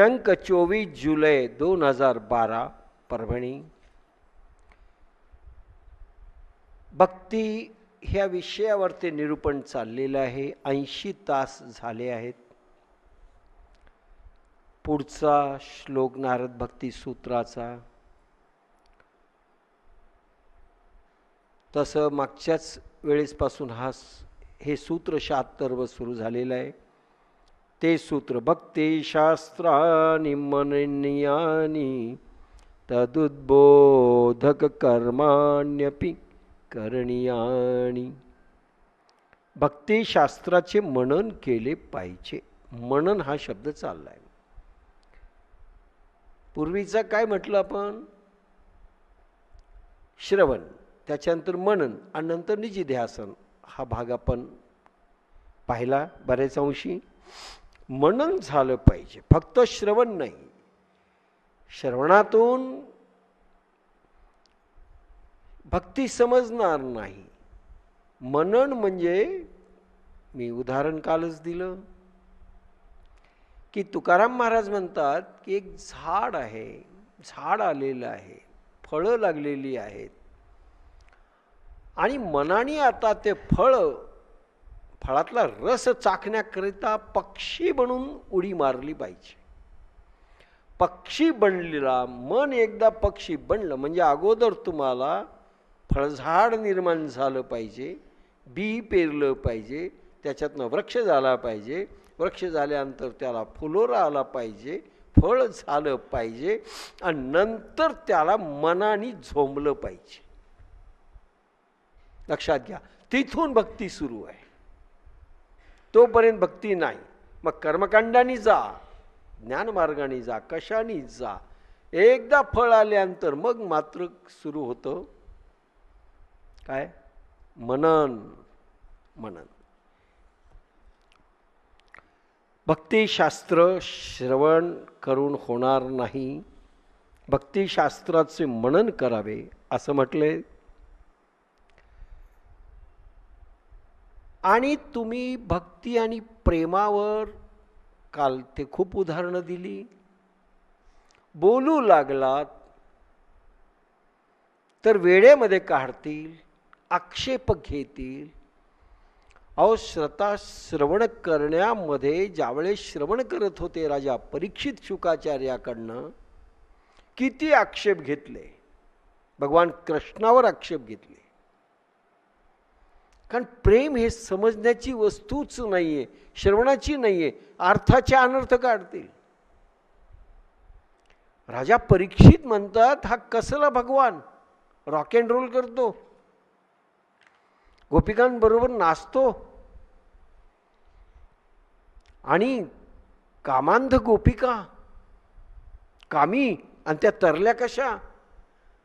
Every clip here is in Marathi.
दिनांक चोवीस जुलै दोन हजार बारा परभणी. भक्ती ह्या विषयावरती निरूपण चाललेलं आहे. ऐंशी तास झाले आहेत. पुढचा श्लोक नारद भक्ती सूत्राचा. तसं मागच्याच वेळेसपासून हा हे सूत्र शहात्तरव सुरू झालेलं आहे. ते सूत्र भक्ती शास्त्रानी मननीयानी तदुद्बोधक कर्माण्यपि करणीयानी. भक्तिशास्त्राचे मनन केले पाहिजे. मनन हा शब्द चाललाय. पूर्वीचा काय म्हटलं आपण? श्रवण त्याच्यानंतर मनन आणि नंतर निजिध्यासन हा भाग आपण पाहिला बऱ्याच अंशी. मनन झालं पाहिजे. फक्त श्रवण नाही. श्रवणातून भक्ती समजणार नाही. मनन म्हणजे मी उदाहरण कालच दिलं. की तुकाराम महाराज म्हणतात की एक झाड आहे. झाड आलेलं आहे. फळं लागलेली आहेत. आणि मनाने आता ते फळं फळातला रस चाखण्याकरिता पक्षी बनून उडी मारली पाहिजे. पक्षी बनलेला मन एकदा पक्षी बनलं म्हणजे अगोदर तुम्हाला फळझाड निर्माण झालं पाहिजे बी पेरलं पाहिजे त्याच्यातनं वृक्ष झाला पाहिजे वृक्ष झाल्यानंतर त्याला फुलोरा आला पाहिजे फळ झालं पाहिजे आणि नंतर त्याला मनाने झोंबलं पाहिजे. लक्षात घ्या तिथून भक्ती सुरू आहे. तोपर्यंत भक्ती नाही. मग कर्मकांडाने जा ज्ञानमार्गाने जा कशाने जा. एकदा फळ आल्यानंतर मग मात्र सुरू होतं. काय? मनन मनन. भक्तिशास्त्र श्रवण करून होणार नाही. भक्तिशास्त्राचे मनन करावे असं म्हटले आणि तुम्ही भक्ती आणि प्रेमावर काल ते खूप उदाहरणं दिली. बोलू लागलात तर वेळेमध्ये काढतील आक्षेप घेतील. अहो श्रता श्रवण करण्यामध्ये ज्यावेळेस श्रवण करत होते राजा परीक्षित शुकाचार्याकडनं किती आक्षेप घेतले? भगवान कृष्णावर आक्षेप घेतले. कारण प्रेम हे समजण्याची वस्तूच नाही आहे श्रवणाची नाही आहे अर्थाचे अनर्थ काढतील. राजा परीक्षित म्हणतात हा कसला भगवान? रॉक अँड रोल करतो. गोपिकांबरोबर नाचतो. आणि कामांध गोपिका. कामी आणि त्या तरल्या कशा?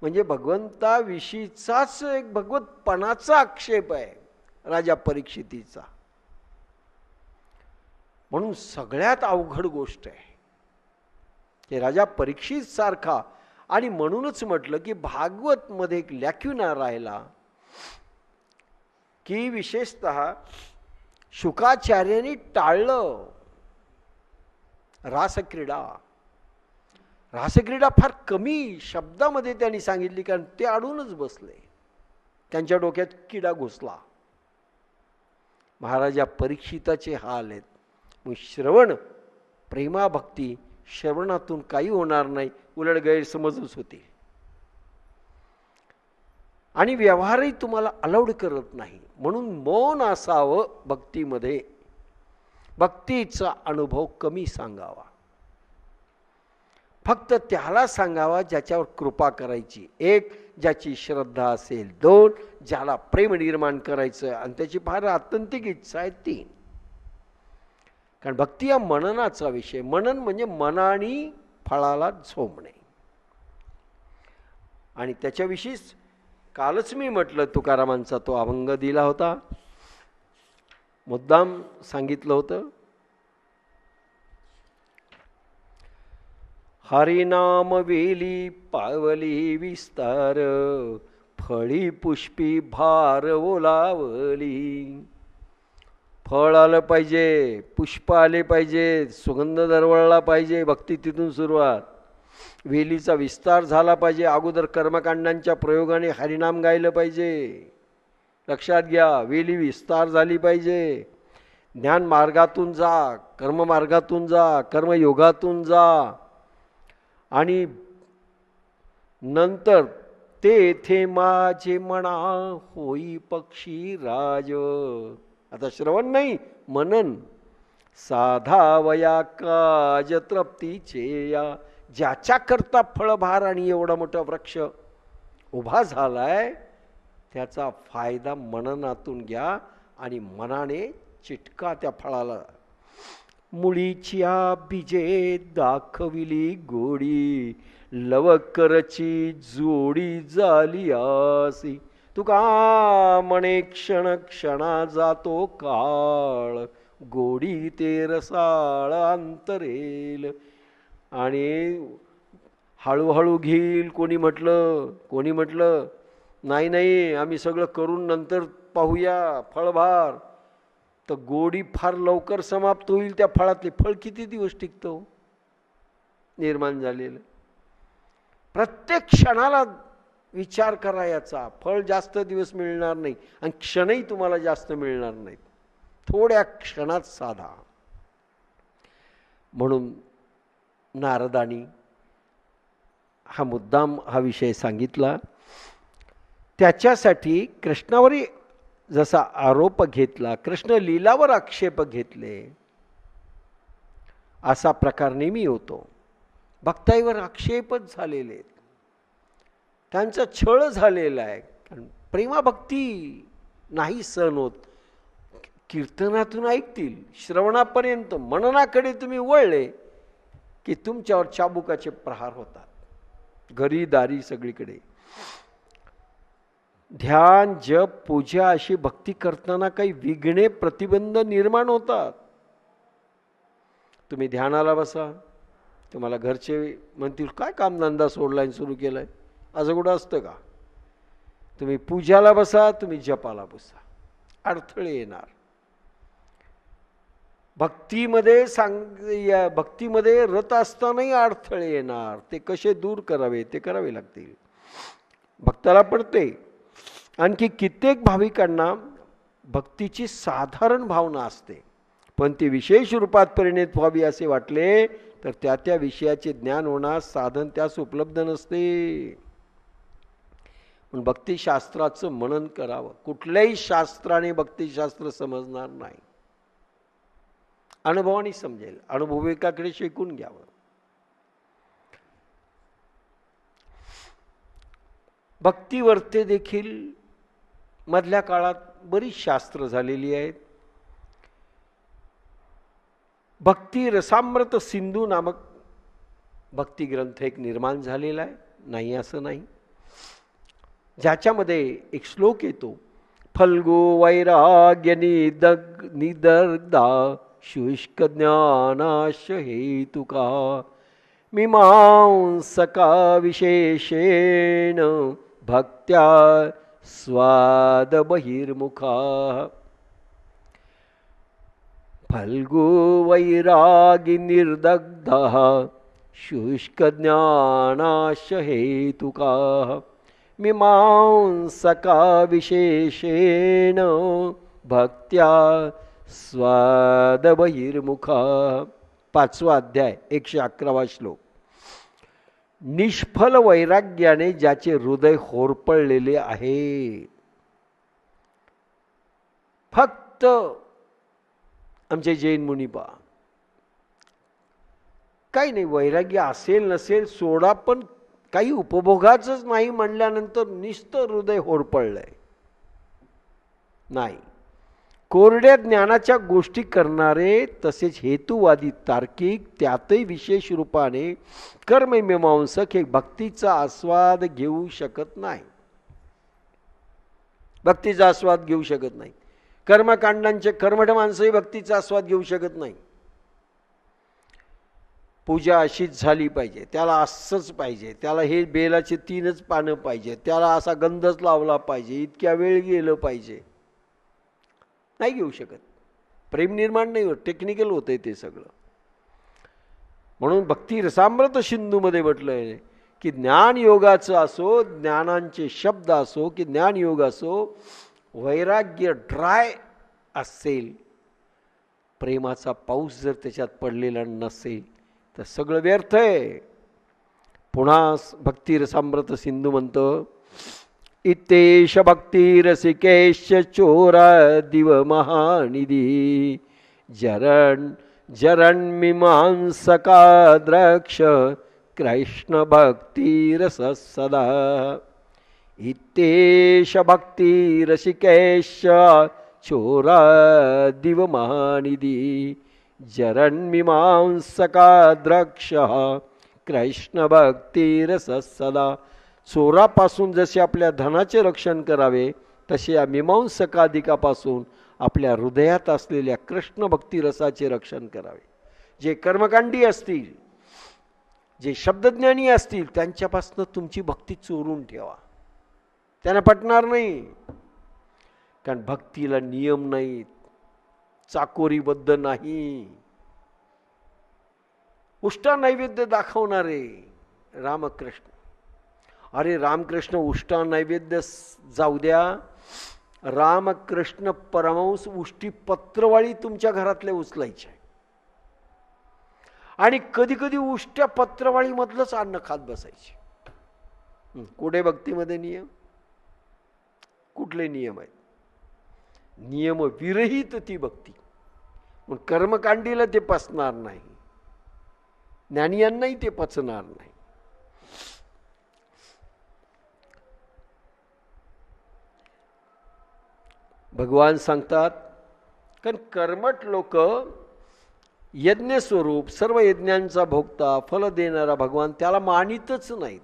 म्हणजे भगवंताविषयीचाच एक भगवतपणाचा आक्षेप आहे. राजा परीक्षितीचा. म्हणून सगळ्यात अवघड गोष्ट आहे. की राजा परीक्षित सारखा आणि म्हणूनच म्हटलं की भागवतमध्ये एक लॅक्युना राहिला की विशेषत शुकाचार्यांनी टाळलं. रासक्रीडा. रासक्रीडा फार कमी शब्दामध्ये त्यांनी सांगितली कारण ते अडूनच बसले. त्यांच्या डोक्यात किडा घुसला. महाराजा परीक्षिताचे हाल आहेत. मग श्रवण प्रेमाभक्ती श्रवणातून काही होणार नाही उलट गैरसमजच होते आणि व्यवहारही तुम्हाला अलाउड करत नाही. म्हणून मौन असावं भक्तीमध्ये. भक्तीचा अनुभव कमी सांगावा. फक्त त्याला सांगावा ज्याच्यावर कृपा करायची. एक ज्याची श्रद्धा असेल. दोन ज्याला प्रेम निर्माण करायचं आणि त्याची फार आत्यंतिक इच्छा आहे तीन. कारण भक्ती हा मननाचा विषय. मनन म्हणजे मनाने फळाला झोंबणे. आणि त्याच्याविषयीच कालच मी म्हटलं तुकारामांचा तो अभंग दिला होता. मुद्दाम सांगितलं होतं हरिनाम वेली पावली विस्तार फळी पुष्पी भार ओलावली. फळ आलं पाहिजे पुष्प आले पाहिजे सुगंध दरवळला पाहिजे भक्ती तिथून सुरुवात. वेलीचा विस्तार झाला पाहिजे अगोदर कर्मकांडांच्या प्रयोगाने हरिनाम गायलं पाहिजे. लक्षात घ्या वेली विस्तार झाली पाहिजे. ज्ञान मार्गातून जा कर्ममार्गातून जा कर्मयोगातून जा. आणि नंतर तेथे माझे म्हणा होई पक्षी राज. आता श्रवण नाही मनन. साधावया काज तृप्तीचे या ज्याच्याकरता फळभार आणि एवढा मोठा वृक्ष उभा झालाय त्याचा फायदा मननातून घ्या आणि मनाने चिटका त्या फळाला मुळीच्या बीजे दाखविली गोडी लवकरची जोडी झाली आसी तुका म्हणे क्षण क्षणा जातो काळ गोडी ते रसाळ अंतरेल. आणि हळूहळू घेईल कोणी म्हटलं कोणी म्हटलं नाही नाही आम्ही सगळं करून नंतर पाहूया फळभार. तर गोडी फार लवकर समाप्त होईल त्या फळातले फळ किती दिवस टिकतो हो? निर्माण झालेलं. प्रत्येक क्षणाला विचार करा याचा. फळ जास्त दिवस मिळणार नाही आणि क्षणही तुम्हाला जास्त मिळणार नाहीत. थोड्या क्षणात साधा. म्हणून नारदानी हा मुद्दाम हा विषय सांगितला. त्याच्यासाठी कृष्णावरही जसा आरोप घेतला कृष्ण लीलावर आक्षेप घेतले असा प्रकार नेहमी होतो. भक्ताईवर आक्षेपच झालेले आहेत. त्यांचा छळ झालेला आहे. कारण प्रेमाभक्ती नाही सहन होत. कीर्तनातून ऐकतील. श्रवणापर्यंत मननाकडे तुम्ही वळले की तुमच्यावर चाबुकाचे प्रहार होतात. घरी दारी सगळीकडे. ध्यान जप पूजा अशी भक्ती करताना काही विघ्ने प्रतिबंध निर्माण होतात. तुम्ही ध्यानाला बसा. तुम्हाला घरचे म्हणतील काय कामधंदा सोडलाय सुरू केलाय? असं कुठं असतं का? तुम्ही पूजाला बसा तुम्ही जपाला बसा. अडथळे येणार. भक्तीमध्ये सांग या भक्तीमध्ये रत असतानाही अडथळे येणार. ते कसे दूर करावे? ते करावे लागतील. भक्ताला पडते आणखी कित्येक भाविकांना भक्तीची साधारण भावना असते. पण ती विशेष रूपात परिणित व्हावी असे वाटले तर त्या त्या विषयाचे ज्ञान होण्यास साधन त्यास उपलब्ध नसते. पण भक्तिशास्त्राचं मनन करावं. कुठल्याही शास्त्राने भक्तिशास्त्र समजणार नाही. अनुभवाने समजेल. अनुभविकाकडे शिकून घ्यावं. भक्तिवर्ते देखील मधल्या काळात बरीच शास्त्र झालेली आहेत. भक्ती रसामृत सिंधू नामक भक्ती ग्रंथ एक निर्माण झालेला आहे. नाही असं नाही. ज्याच्यामध्ये एक श्लोक येतो फल्गो वैराग्य निदग निदर्दा शुष्क ज्ञानाश हेतुका मीमांसका विशेषेण भक्त्या स्वाद बहिर्मुखा फल्गु वैरागी निर्दग्ध शुष्क ज्ञानाश हेतुका मीमांसका विशेषेण भक्त्या स्वाद बहिर्मुखा पाचवा अध्याय एकशे अकरावा श्लोक. निष्फल वैराग्याने ज्याचे हृदय होरपळलेले आहे. फक्त आमचे जैन मुनिबा काही नाही वैराग्य असेल नसेल सोडा पण काही उपभोगाचंच नाही म्हणल्यानंतर निस्त हृदय होरपळलंय. नाही. कोरड्या ज्ञानाच्या गोष्टी करणारे तसेच हेतुवादी तार्किक त्यातही विशेष रूपाने कर्ममीमांसक हे भक्तीचा आस्वाद घेऊ शकत नाही. भक्तीचा आस्वाद घेऊ शकत नाही. कर्मकांडांचे कर्मठ माणसंही भक्तीचा आस्वाद घेऊ शकत नाही. पूजा अशीच झाली पाहिजे त्याला असंच पाहिजे त्याला हे बेलाचे तीनच पानं पाहिजे त्याला असा गंधच लावला पाहिजे इतक्या वेळ गेलं पाहिजे. नाही घेऊ शकत. प्रेम निर्माण नाही होत टेक्निकल होतं आहे ते सगळं. म्हणून भक्ती रसामृत सिंधूमध्ये म्हटलं आहे की ज्ञानयोगाचं असो ज्ञानांचे शब्द असो की ज्ञानयोग असो वैराग्य ड्राय असेल प्रेमाचा पाऊस जर त्याच्यात पडलेला नसेल तर सगळं व्यर्थ आहे. पुन्हा भक्ती रसामृत सिंधू म्हणतं इतेश भक्तिरसिकेश चोरा दिव महानिधी। जरण जरणमीमांसका द्रक्ष कृष्ण भक्तिरस सदा। इतेश भक्तिरसिकेश चोरा दिव महानिधी। जरणमीमांसका द्रक्ष कृष्ण सदा। चोरापासून जसे आपल्या धनाचे रक्षण करावे तसे या मीमांसकाधिकापासून आपल्या हृदयात असलेल्या कृष्ण भक्तिरसाचे रक्षण करावे. जे कर्मकांडी असतील जे शब्दज्ञानी असतील त्यांच्यापासून तुमची भक्ती चोरून ठेवा. त्यांना पटणार नाही. कारण भक्तीला नियम नाहीत. चाकोरीबद्ध नाही. उष्टा नैवेद्य दाखवणारे रामकृष्ण. अरे रामकृष्ण उष्टा नैवेद्य जाऊ द्या. रामकृष्ण परमंस उष्टी पत्रवाळी तुमच्या घरातल्या उचलायचे. आणि कधी कधी उष्ट्या पत्रवाळीमधलंच अन्न खात बसायचे. कुठे भक्तीमध्ये नियम? कुठले नियम आहेत? नियम विरहित ती भक्ती. मग कर्मकांडीला ते पचणार नाही. ज्ञानियांनाही ते पचणार नाही. भगवान सांगतात कारण कर्मट लोक यज्ञस्वरूप सर्व यज्ञांचा भोगता फल देणारा भगवान त्याला मानितच नाहीत.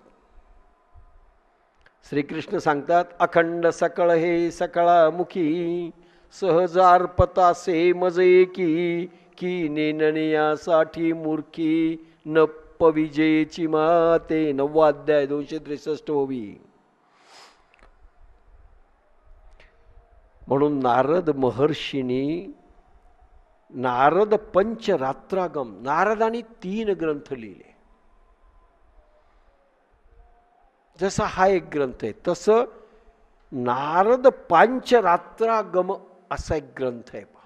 श्रीकृष्ण सांगतात अखंड सकळ हे सकळामुखी सहजार्पतासे मजे की की नेनण्यासाठी मूर्खी न पविजेची माते नववाध्याय दोनशे त्रेसष्ट होवी. म्हणून नारद महर्षीनी नारद पंचरात्रागम नारदानी तीन ग्रंथ लिहिले. जसा हा एक ग्रंथ आहे तसं नारद पांचरात्रागम असा एक ग्रंथ आहे पा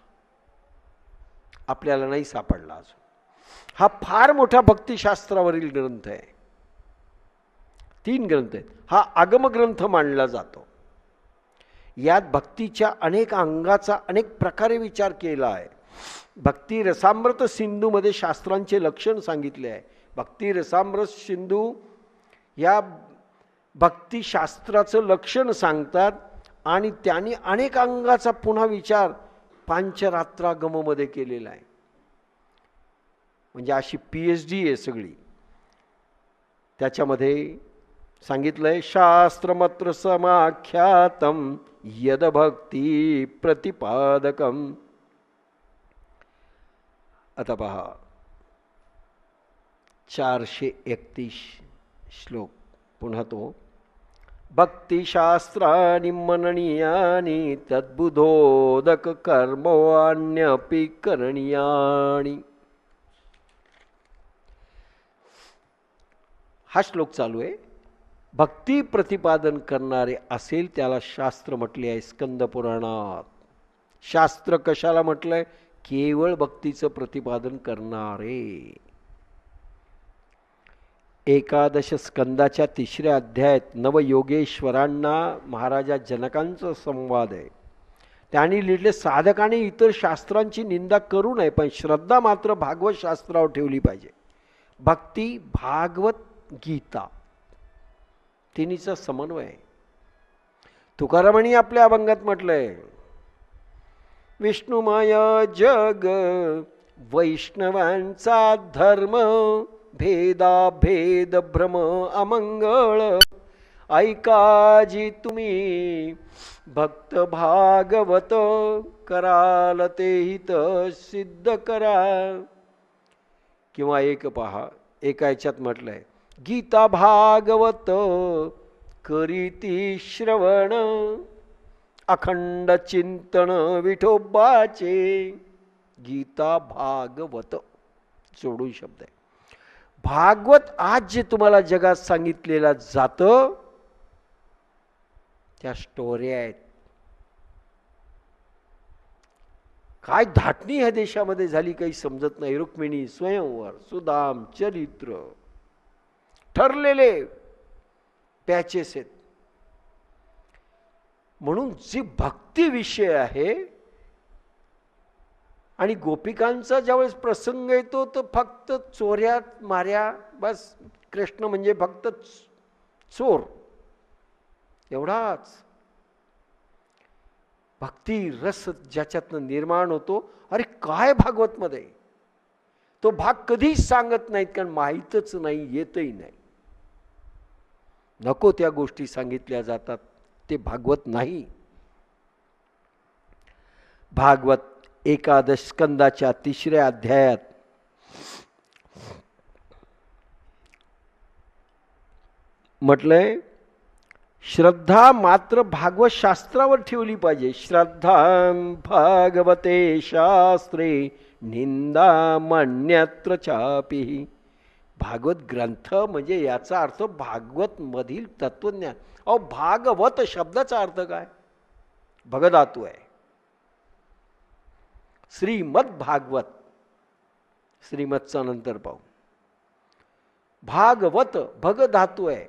आपल्याला नाही सापडला अजून. हा फार मोठा भक्तिशास्त्रावरील ग्रंथ आहे. तीन ग्रंथ आहेत. हा आगमग्रंथ मानला जातो. यात भक्तीच्या अनेक अंगाचा अनेक प्रकारे विचार केला आहे. भक्ती रसामृत सिंधूमध्ये शास्त्रांचे लक्षण सांगितले आहे. भक्ती रसामृत सिंधू या भक्तिशास्त्राचं लक्षण सांगतात आणि त्यांनी अनेक अंगाचा पुन्हा विचार पांचरात्रागममध्ये केलेला आहे. म्हणजे अशी पी एच डी आहे सगळी. त्याच्यामध्ये सांगितलंय शास्त्रमत्र समाख्यातम यदभक्ती प्रतिपादकम. आता पहा चारशे एकतीस श्लोक पुन्हा तो भक्तिशास्त्राणि मननीयानी तद्बुधोदक कर्मवाण्यपि करणीयाणी. हा श्लोक चालू आहे. भक्ती प्रतिपादन करणारे असेल त्याला शास्त्र म्हटले आहे स्कंद पुराणात. शास्त्र कशाला म्हटलंय? केवळ भक्तीचं प्रतिपादन करणारे. एकादश स्कंदाच्या तिसऱ्या अध्यायात नवयोगेश्वरांना महाराजा जनकांचा संवाद आहे. त्यांनी लिहिले साधकाने इतर शास्त्रांची निंदा करू नये पण श्रद्धा मात्र भागवत शास्त्रावर ठेवली पाहिजे. भक्ती भागवत गीता. तिन्हीचा समन्वय. तुकारामांनी आपल्या अभंगात म्हटलंय विष्णुमय जग वैष्णवांचा धर्म भेदा भेद भ्रम अमंगळ. ऐकाजी तुम्ही भक्त भागवत कराल ते हित सिद्ध करा. किंवा एक पहा एका याच्यात म्हटलंय गीता भागवत करीती श्रवण अखंड चिंतन विठोबाचे गीता भागवत. जोडून शब्द आहे. भागवत आज जे तुम्हाला जगात सांगितलेलं जातं त्या स्टोऱ्या आहेत. काय धाटणी ह्या देशामध्ये झाली काही समजत नाही. रुक्मिणी स्वयंवर सुदाम चरित्र. ठरलेले पॅचेस आहेत. म्हणून जी भक्ती विषय आहे आणि गोपिकांचा ज्यावेळेस प्रसंग येतो तर फक्त चोऱ्या माऱ्या बस कृष्ण म्हणजे फक्त चोर. एवढाच. भक्ती रस ज्याच्यातनं निर्माण होतो. अरे काय भागवतमध्ये? तो भाग कधीच सांगत नाहीत कारण माहीतच नाही येतही नाही. नको त्या गोष्टी सांगितल्या जातात. ते भागवत नाही. भागवत एकादश स्कंदाच्या तिसऱ्या अध्यायात. म्हटलंय श्रद्धा मात्र भागवत शास्त्रावर ठेवली पाहिजे. श्रद्धा भागवते शास्त्रे निंदा मन्यत्र चापी. भागवत ग्रंथ म्हणजे याचा अर्थ भागवतमधील तत्वज्ञान. अहो भागवत शब्दाचा अर्थ काय? भगधातू आहे. श्रीमद भागवत श्रीमदचा नंतर पाहू. भागवत भग धातू आहे.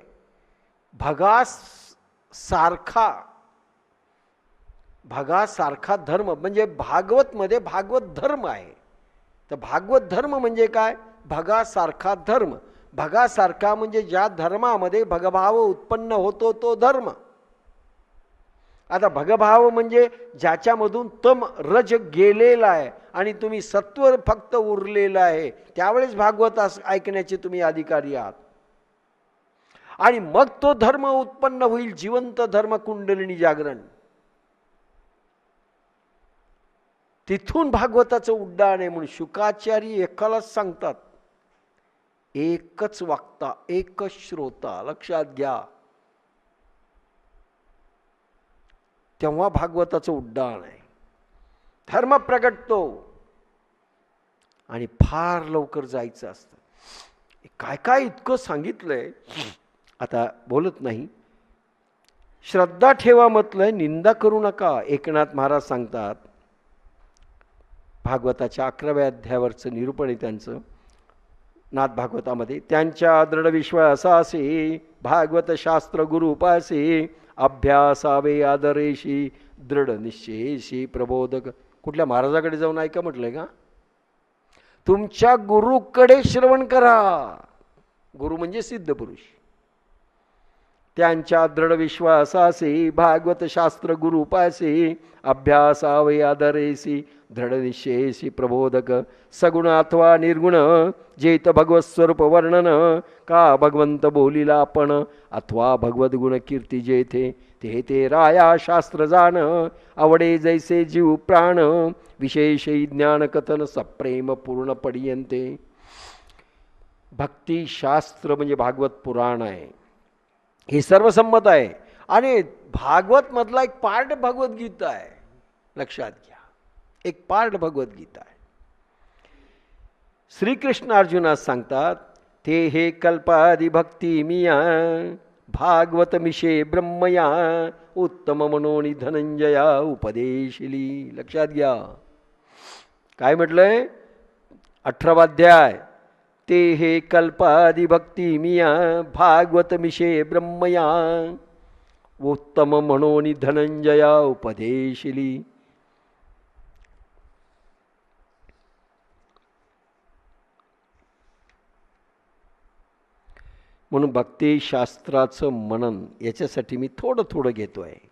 भगास सारखा. भगासारखा धर्म. म्हणजे भागवतमध्ये भागवत धर्म आहे. तर भागवत धर्म म्हणजे काय? भगासारखा धर्म. भगासारखा म्हणजे ज्या धर्मामध्ये भगभाव उत्पन्न होतो तो धर्म. आता भगभाव म्हणजे ज्याच्यामधून तम रज गेलेला आहे आणि तुम्ही सत्वर फक्त उरलेलं आहे. त्यावेळेस भागवत ऐकण्याचे तुम्ही अधिकारी आहात. आणि मग तो धर्म उत्पन्न होईल जिवंत धर्म कुंडलिनी जागरण. तिथून भागवताचं उड्डाण आहे म्हणून शुकाचार्य एकालाच सांगतात. एकच वागता एकच श्रोता लक्षात घ्या. तेव्हा भागवताचं उड्डाण आहे. धर्म प्रगटतो. आणि फार लवकर जायचं असतं. काय काय इतकं सांगितलंय? आता बोलत नाही. श्रद्धा ठेवा म्हटलंय निंदा करू नका. एकनाथ महाराज सांगतात भागवताच्या अकराव्या अध्यायावरचं निरूपण आहे त्यांचं. नाथ भागवतामध्ये त्यांच्या दृढ विश्वासासी भागवत शास्त्र गुरु उपासी अभ्यासावे आदरेशी दृढ निश्चयशी प्रबोधक. कुठल्या महाराजाकडे जाऊन ऐका म्हटलंय का? तुमच्या गुरुकडे श्रवण करा. गुरु म्हणजे सिद्ध पुरुष. त्यांच्या दृढ विश्वासासी भागवत शास्त्र गुरु उपासी अभ्यासावे आदरेसी दृढ प्रबोधक। सगुण अथवा निर्गुण। जेत भगवत स्वरूप वर्णन। का भगवंत बोलिला आपण? अथवा भगवत गुण कीर्ती जेथे ते ते राया शास्त्र जाण आवडे जैसे जीव प्राण। विशेषही ज्ञान कथन सप्रेम पूर्ण पडियंते भक्तिशास्त्र म्हणजे भागवत पुराण आहे। हे सर्वसंमत आहे। आणि भागवत मधला एक पार्ट भगवद्गीता आहे। लक्षात घ्या। एक पार्ट भगवद्गीता आहे श्रीकृष्ण अर्जुनास सांगतात ते हे कल्पादी भक्ती मिया, भागवत मिशे ब्रह्मया, उत्तम मनोनी धनंजया उपदेशिली। लक्षात घ्या। काय म्हटलंय? अठरावाध्याय ते हे कल्पादी भक्ती मिया, भागवत मिशे ब्रह्मया, उत्तम मनोनी धनंजया उपदेशिली। म्हणून भक्तिशास्त्राचं मनन याच्यासाठी मी थोडं थोडं घेतो आहे